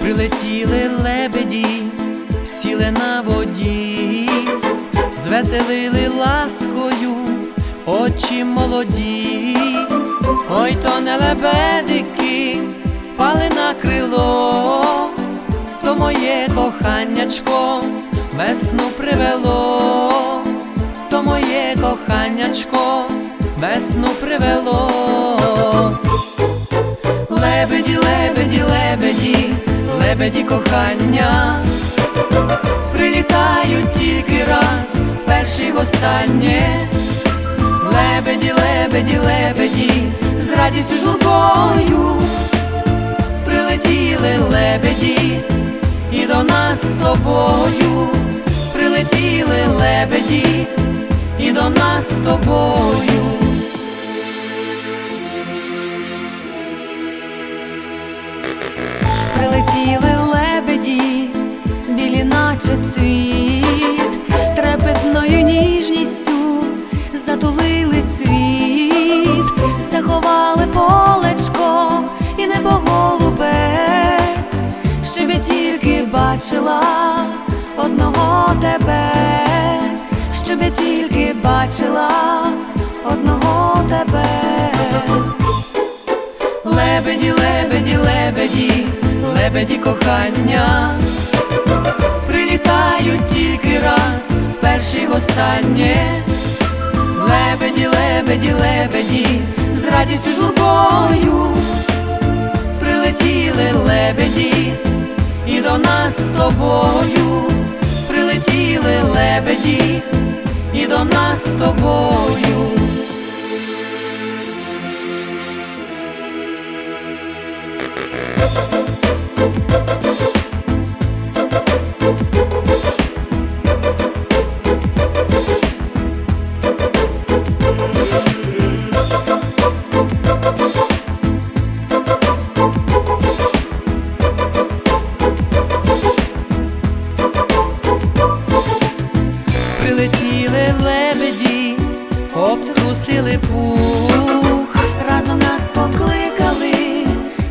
Прилетіли лебеді, сіли на воді, звеселили ласкою очі молоді, ой то не лебедики, пали на крило, то моє коханнячко весну привело, то моє коханнячко весну привело. Лебеді, лебеді, лебеді, лебеді кохання, прилітають тільки раз, вперше й востаннє. Лебеді, лебеді, лебеді, з радістю журбою прилетіли лебеді, і до нас з тобою прилетіли лебеді, і до нас з тобою. Прилетіли лебеді, білі наче цвіт, тебе, щоб я тільки бачила одного тебе. Лебеді, лебеді, лебеді, лебеді кохання, прилітають тільки раз, вперше й востаннє. Лебеді, лебеді, лебеді, з радістю журбою прилетіли лебеді, і до нас з тобою лебеді, і до нас з тобою. Обтрусили пух, разом нас покликали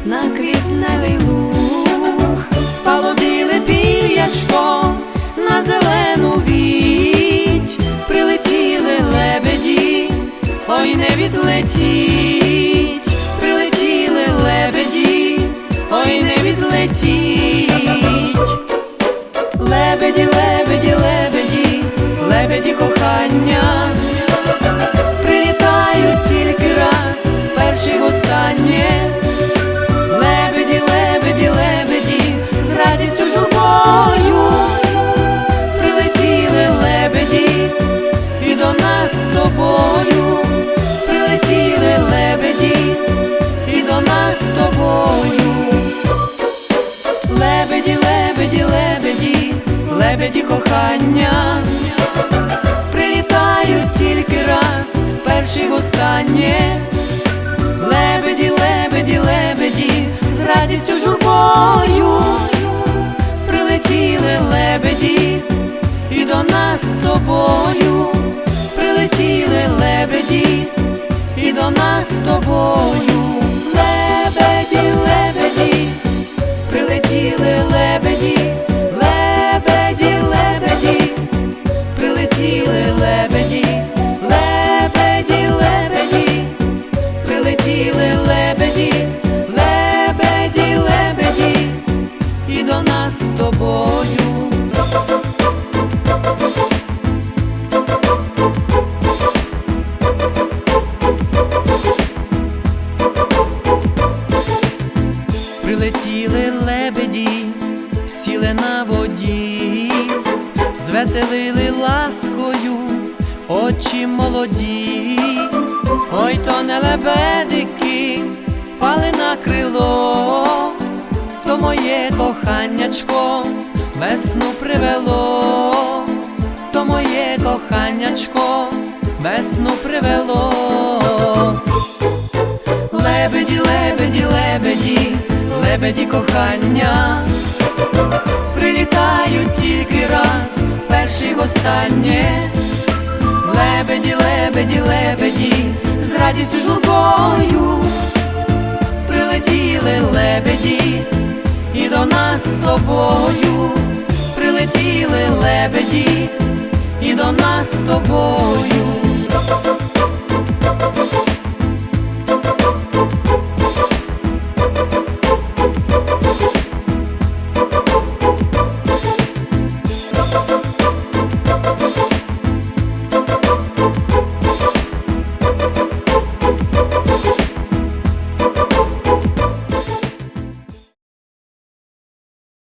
на квітневий луг, полудили пір'ячко на зелену віть, прилетіли лебеді, ой не відлетіть, прилетіли лебеді, ой не відлетіть. Лебеді, лебеді, лебеді, лебеді кохання, лебеді кохання, прилітають тільки раз, перший востаннє. Тобою. Прилетіли лебеді, сіли на воді, звеселили ласкою очі молоді, ой то не лебедики, пали на крило, то моє коханнячко весну привело, то моє коханячко весну привело. Лебеді, лебеді, лебеді, лебеді кохання, прилітають тільки раз, вперше й востаннє. Лебеді, лебеді, лебеді, з радістю журбою з тобою прилетіли лебеді, і до нас з тобою.